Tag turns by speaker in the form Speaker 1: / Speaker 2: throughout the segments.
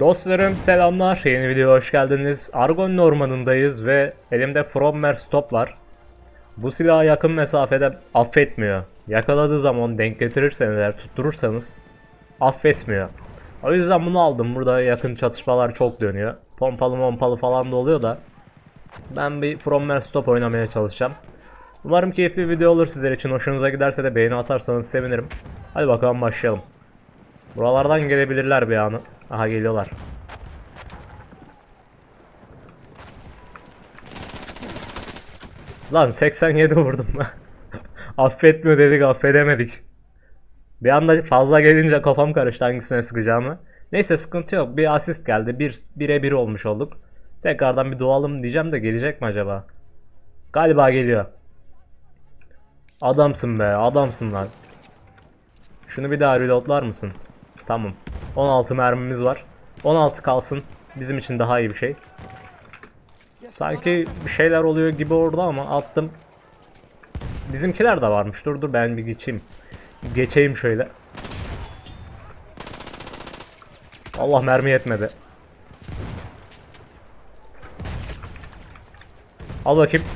Speaker 1: Dostlarım selamlar. Yeni videoya hoş geldiniz. Argon ormanındayız ve elimde Frommer Stop var. Bu silah yakın mesafede affetmiyor. Yakaladığı zaman denk getirirseniz eğer tutturursanız affetmiyor. O yüzden bunu aldım. Burada yakın çatışmalar çok dönüyor. Pompalı pompalı falan da oluyor da. Ben bir Frommer Stop oynamaya çalışacağım. Umarım keyifli bir video olur sizler için. Hoşunuza giderse de beğeni atarsanız sevinirim. Hadi bakalım başlayalım. Buralardan gelebilirler bir anı. Aha geliyorlar. Lan 87 vurdum ben. Affetmiyor dedik affedemedik. Bir anda fazla gelince kafam karıştı hangisine sıkacağımı. Neyse sıkıntı yok. Bir asist geldi. Bir, bire bir olmuş olduk. Tekrardan bir doğalım diyeceğim de gelecek mi acaba? Galiba geliyor. Adamsın be adamsın lan. Şunu bir daha reloadlar mısın? Tamam. 16 mermimiz var. 16 kalsın. Bizim için daha iyi bir şey. Sanki bir şeyler oluyor gibi orada ama attım. Bizimkiler de varmış. Dur dur ben bir geçeyim. Geçeyim şöyle. Allah mermi yetmedi. Al bakayım.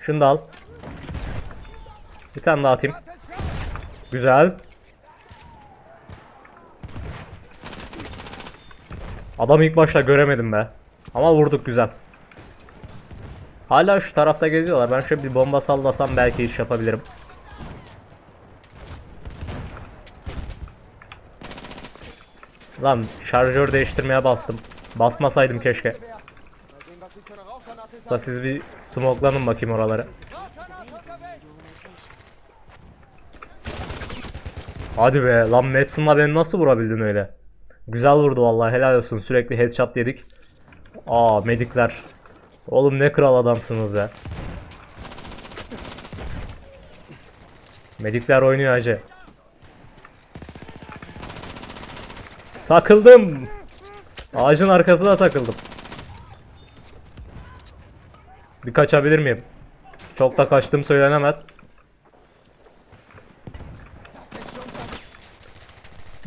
Speaker 1: Şunu da al. Bir tane daha atayım. Güzel. Adamı ilk başta göremedim be. Ama vurduk güzel. Hala şu tarafta geziyorlar. Ben şöyle bir bomba sallasam belki iş yapabilirim. Lan şarjör değiştirmeye bastım. Basmasaydım keşke. Da siz bir smoklanın bakayım oraları. Hadi be lan Madsen'la beni nasıl vurabildin öyle? Güzel vurdu vallahi helal olsun sürekli headshot yedik. Aa medikler. Oğlum ne kral adamsınız be. Medikler oynuyor hacı. Takıldım. Ağacın arkasına takıldım. Bir kaçabilir miyim? Çok da kaçtım söylenemez.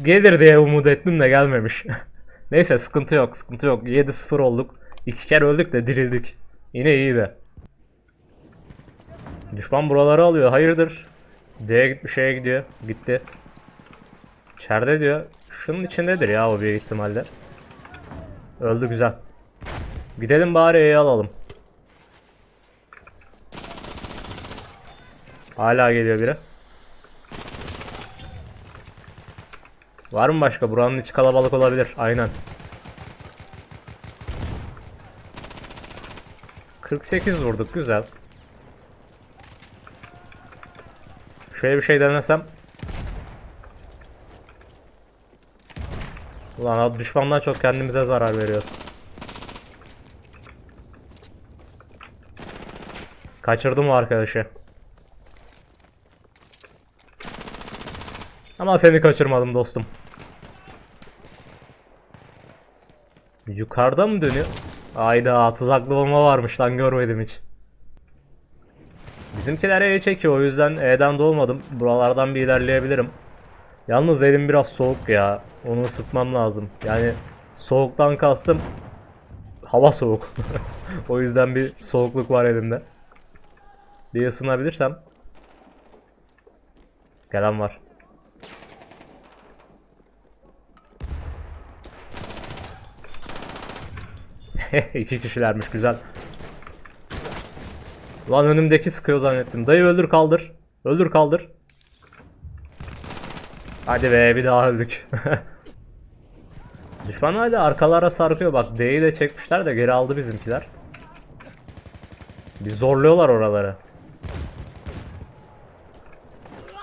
Speaker 1: Gelir diye umut ettim de gelmemiş. Neyse sıkıntı yok sıkıntı yok. 7-0 olduk. İki kere öldük de dirildik. Yine iyiydi. Düşman buraları alıyor. Hayırdır? D'ye gitmiş şeye gidiyor. Gitti. İçeride diyor. Şunun içindedir ya o büyük ihtimalle. Öldü güzel. Gidelim bari E'yi alalım. Hala geliyor biri. Var mı başka? Buranın içi kalabalık olabilir. Aynen. 48 vurduk. Güzel. Şöyle bir şey denesem. Ulan düşmandan çok kendimize zarar veriyoruz. Kaçırdım o arkadaşı. Ama seni kaçırmadım dostum. Yukarıda mı dönüyor? Ayda tuzaklı bomba varmış lan görmedim hiç. Bizimkiler E'ye çekiyor o yüzden E'den doğmadım. Buralardan bir ilerleyebilirim. Yalnız elim biraz soğuk ya. Onu ısıtmam lazım. Yani soğuktan kastım hava soğuk. o yüzden bir soğukluk var elimde. Bir ısınabilirsem. Gelen var. İki kişilermiş güzel. Lan önümdeki sıkıyor zannettim. Dayı öldür kaldır. Öldür kaldır. Hadi be bir daha öldük. Düşman hala arkalara sarkıyor bak D'yi de çekmişler de geri aldı bizimkiler. Bir zorluyorlar oraları.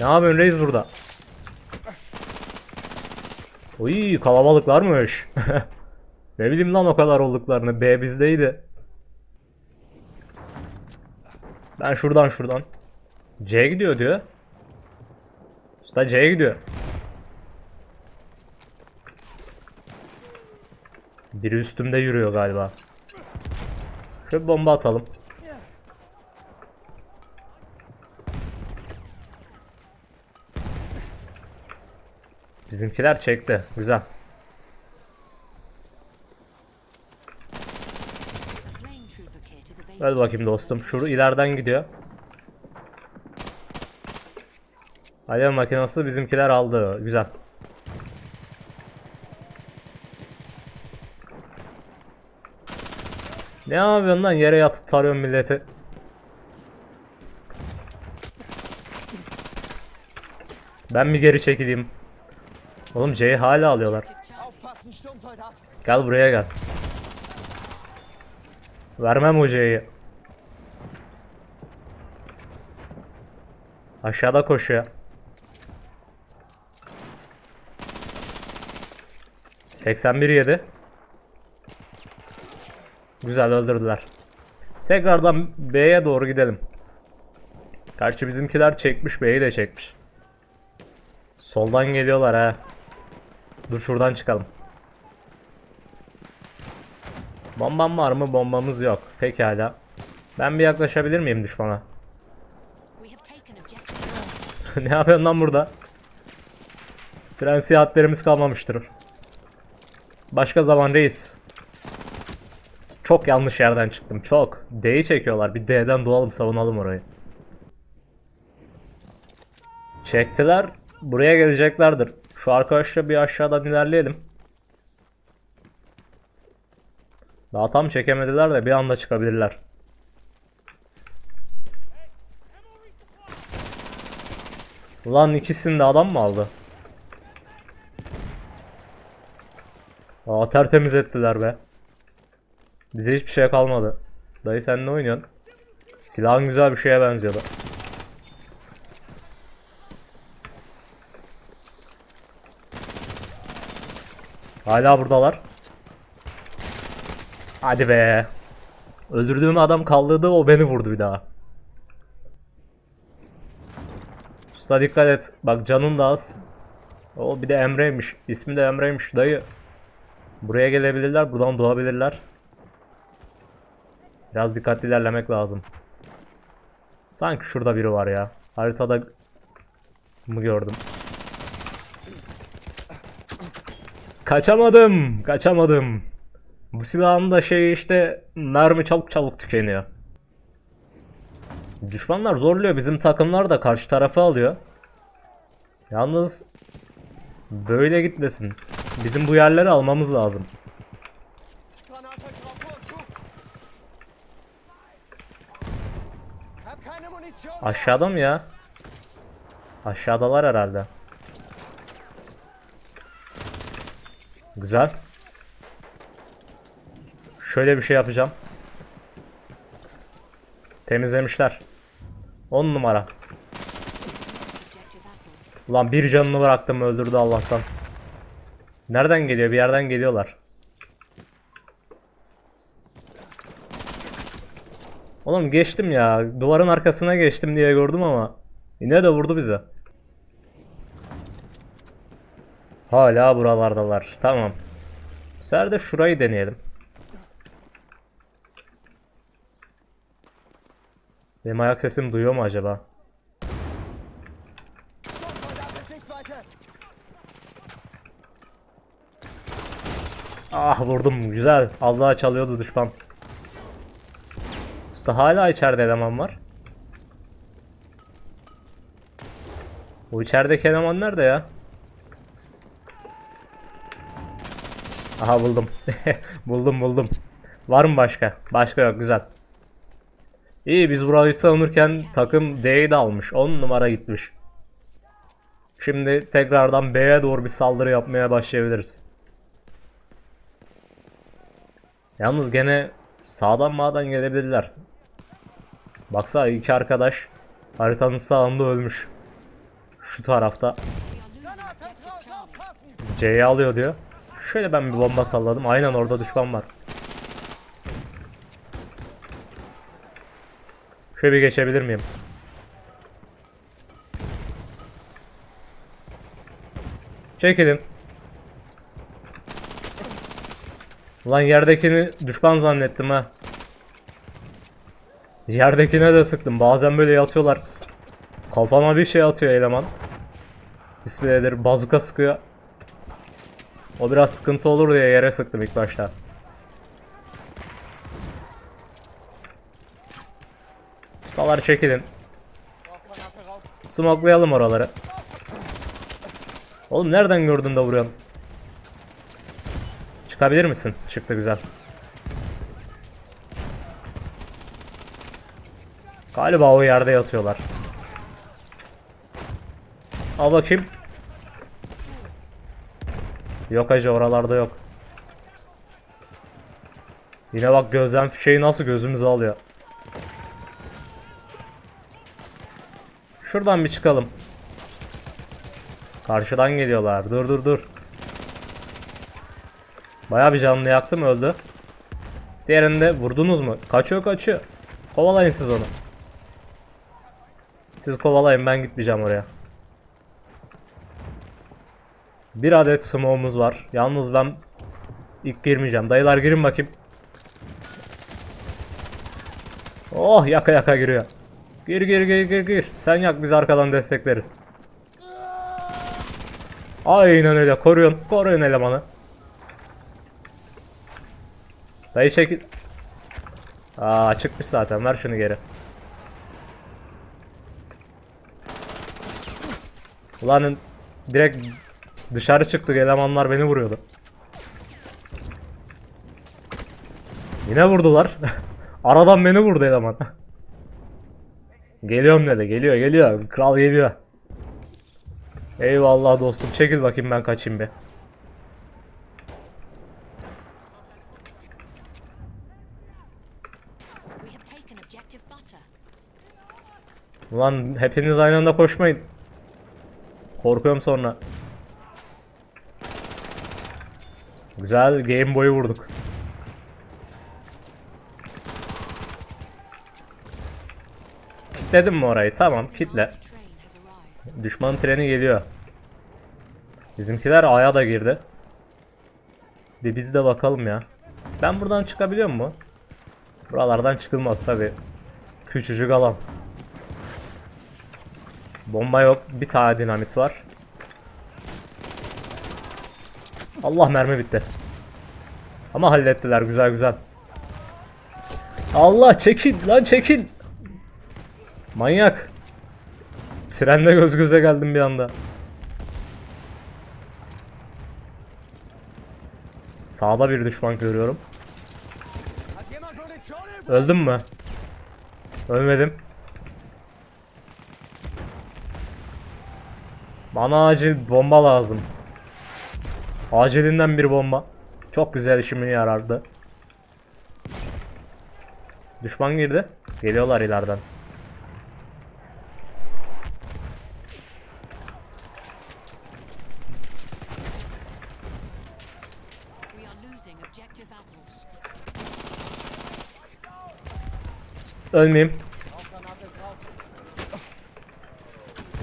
Speaker 1: Ne yapıyorsun reis burada? Uy kalabalıklarmış. ne bileyim lan o kadar olduklarını. B bizdeydi. Ben şuradan şuradan. C gidiyor diyor. Usta C'ye gidiyor. Biri üstümde yürüyor galiba. Şöyle bomba atalım. Bizimkiler çekti. Güzel. Öl bakayım dostum. Şuru ileriden gidiyor. Alev makinesi bizimkiler aldı. Güzel. Ne yapıyorsun lan yere yatıp tarıyorsun milleti. Ben mi geri çekileyim? Oğlum C'yi hala alıyorlar. Gel buraya gel. Vermem o C'yi. Aşağıda koşuyor. 81 yedi. Güzel öldürdüler. Tekrardan B'ye doğru gidelim. Gerçi bizimkiler çekmiş B'yi de çekmiş. Soldan geliyorlar ha. Dur şuradan çıkalım. Bombam var mı? Bombamız yok. Pekala. Ben bir yaklaşabilir miyim düşmana? Ne yapıyorsun lan burada? Tren seyahatlerimiz kalmamıştır. Başka zaman reis. Çok yanlış yerden çıktım. Çok. D'yi çekiyorlar. Bir D'den doğalım savunalım orayı. Çektiler. Buraya geleceklerdir. Şu arkadaşla bir aşağıdan ilerleyelim. Daha tam çekemediler de bir anda çıkabilirler. Ulan ikisini de adam mı aldı? Aa tertemiz ettiler be. Bize hiçbir şey kalmadı. Dayı sen ne oynuyorsun? Silahın güzel bir şeye benziyordu. Hala buradalar. Hadi be. Öldürdüğüm adam kaldırdı o beni vurdu bir daha. Usta dikkat et. Bak canın da az. O bir de Emre'ymiş. İsmi de Emre'ymiş dayı. Buraya gelebilirler. Buradan doğabilirler. Biraz dikkatli ilerlemek lazım. Sanki şurada biri var ya. Haritada mı gördüm? Kaçamadım. Kaçamadım. Bu silahın da şey işte mermi çabuk çabuk tükeniyor. Düşmanlar zorluyor. Bizim takımlar da karşı tarafı alıyor. Yalnız böyle gitmesin. Bizim bu yerleri almamız lazım. Aşağıda mı ya? Aşağıdalar herhalde. Güzel. Şöyle bir şey yapacağım. Temizlemişler. 10 numara. Ulan bir canını bıraktım öldürdü Allah'tan. Nereden geliyor? Bir yerden geliyorlar. Oğlum geçtim ya. Duvarın arkasına geçtim diye gördüm ama yine de vurdu bize. Hala buralardalar. Tamam. Bu sefer de şurayı deneyelim. Benim ayak sesim duyuyor mu acaba? Ah vurdum güzel. Az daha çalıyordu düşman. Usta hala içeride eleman var. O içerideki eleman nerede ya? Aha buldum. buldum buldum. Var mı başka? Başka yok güzel. İyi biz burayı savunurken takım D'yi de almış. 10 numara gitmiş. Şimdi tekrardan B'ye doğru bir saldırı yapmaya başlayabiliriz. Yalnız gene sağdan mağdan gelebilirler. Baksana iki arkadaş haritanın sağında ölmüş. Şu tarafta! C'yi alıyor diyor. Şöyle ben bir bomba salladım. Aynen orada düşman var. Şöyle bir geçebilir miyim? Çekilin. Ulan yerdekini düşman zannettim ha. Yerdekine de sıktım. Bazen böyle yatıyorlar. Kafama bir şey atıyor eleman. İsmi nedir? Bazuka sıkıyor. O biraz sıkıntı olur diye yere sıktım ilk başta. Ustalar çekilin. Smoklayalım oraları. Oğlum nereden gördün de vuruyorsun? Çıkabilir misin? Çıktı güzel. Galiba o yerde yatıyorlar. Al bakayım. Yok hacı oralarda yok. Yine bak gözlem fişeği nasıl gözümüzü alıyor. Şuradan bir çıkalım. Karşıdan geliyorlar. Dur dur dur. Bayağı bir canlı yaktım öldü. Diğerini de vurdunuz mu? Kaçıyor kaçıyor. Kovalayın siz onu. Siz kovalayın ben gitmeyeceğim oraya. Bir adet smoke'umuz var. Yalnız ben ilk girmeyeceğim. Dayılar girin bakayım. Oh yaka yaka giriyor. Gir gir gir gir gir. Sen yak biz arkadan destekleriz. Aynen öyle koruyun. Koruyun elemanı. Dayı çekil. Aa çıkmış zaten ver şunu geri. Ulan direkt dışarı çıktık elemanlar beni vuruyordu. Yine vurdular. Aradan beni vurdu eleman. Geliyorum dedi. Geliyor geliyor. Kral geliyor. Eyvallah dostum. Çekil bakayım ben kaçayım bir. Ulan hepiniz aynı anda koşmayın. Korkuyorum sonra. Güzel Game Boy'u vurduk. Kitledim mi orayı? Tamam kitle. Düşman treni geliyor. Bizimkiler A'ya da girdi. Bir biz de bakalım ya. Ben buradan çıkabiliyor mu? Buralardan çıkılmaz tabi. Küçücük alan. Bomba yok. Bir tane dinamit var. Allah mermi bitti. Ama hallettiler güzel güzel. Allah çekil lan çekil. Manyak. Trenle göz göze geldim bir anda. Sağda bir düşman görüyorum. Öldüm mü? Ölmedim. Bana acil bomba lazım. Acilinden bir bomba. Çok güzel işime yarardı. Düşman girdi. Geliyorlar ileriden. Ölmeyeyim.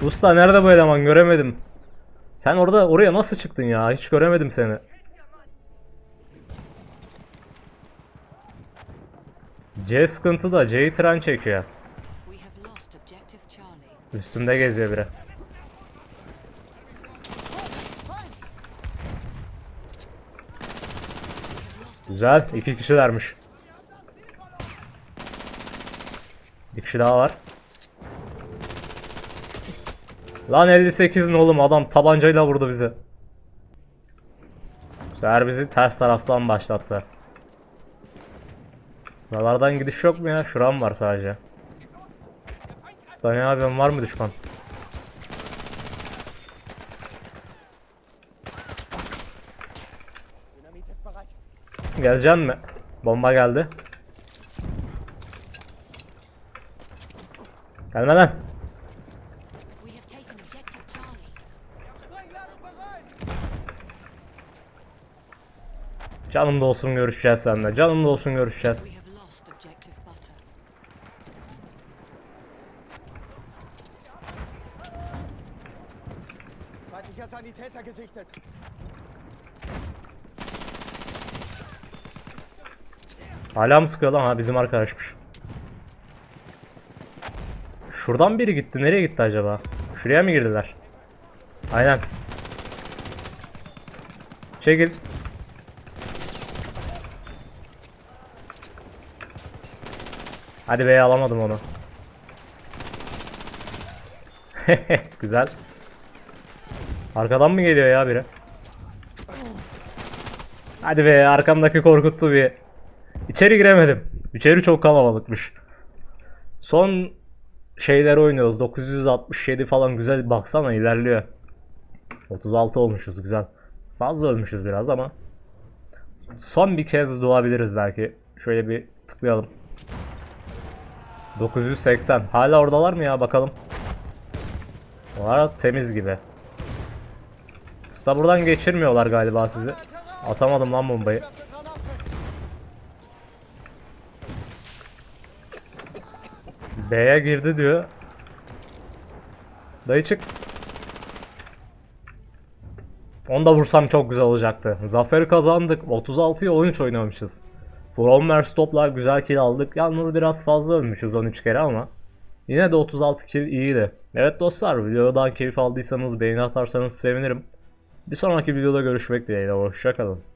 Speaker 1: Usta nerede bu eleman göremedim. Sen orada oraya nasıl çıktın ya? Hiç göremedim seni. C sıkıntı da C'yi tren çekiyor. Üstümde geziyor biri. Güzel. iki kişilermiş. Bir kişi daha var. Lan 58'in oğlum adam tabancayla vurdu bizi. Bu sefer bizi ters taraftan başlattı. Buralardan gidiş yok mu ya? Şuram var sadece. Ne yapıyorsun var mı düşman? Geleceksin mi? Bomba geldi. Gelme lan. Canım da olsun görüşeceğiz seninle. Canım da olsun görüşeceğiz. Hala mı sıkıyor lan? Ha bizim arkadaşmış. Şuradan biri gitti. Nereye gitti acaba? Şuraya mı girdiler? Aynen. Çekil. Hadi be alamadım onu. Güzel. Arkadan mı geliyor ya biri? Hadi be arkamdaki korkuttu bir. İçeri giremedim. İçeri çok kalabalıkmış. Son şeyleri oynuyoruz. 967 falan güzel baksana ilerliyor. 36 olmuşuz güzel. Fazla ölmüşüz biraz ama. Son bir kez doğabiliriz belki. Şöyle bir tıklayalım. 980. Hala oradalar mı ya bakalım. Onlar temiz gibi. Usta buradan geçirmiyorlar galiba sizi. Atamadım lan bombayı. B'ye girdi diyor. Dayı çık. Onu da vursam çok güzel olacaktı. Zaferi kazandık. 36'ya 13 oynamışız. From Verstop'la güzel kill aldık. Yalnız biraz fazla ölmüşüz 13 kere ama. Yine de 36 kill iyiydi. Evet dostlar videodan keyif aldıysanız beğeni atarsanız sevinirim. Bir sonraki videoda görüşmek dileğiyle. Hoşçakalın.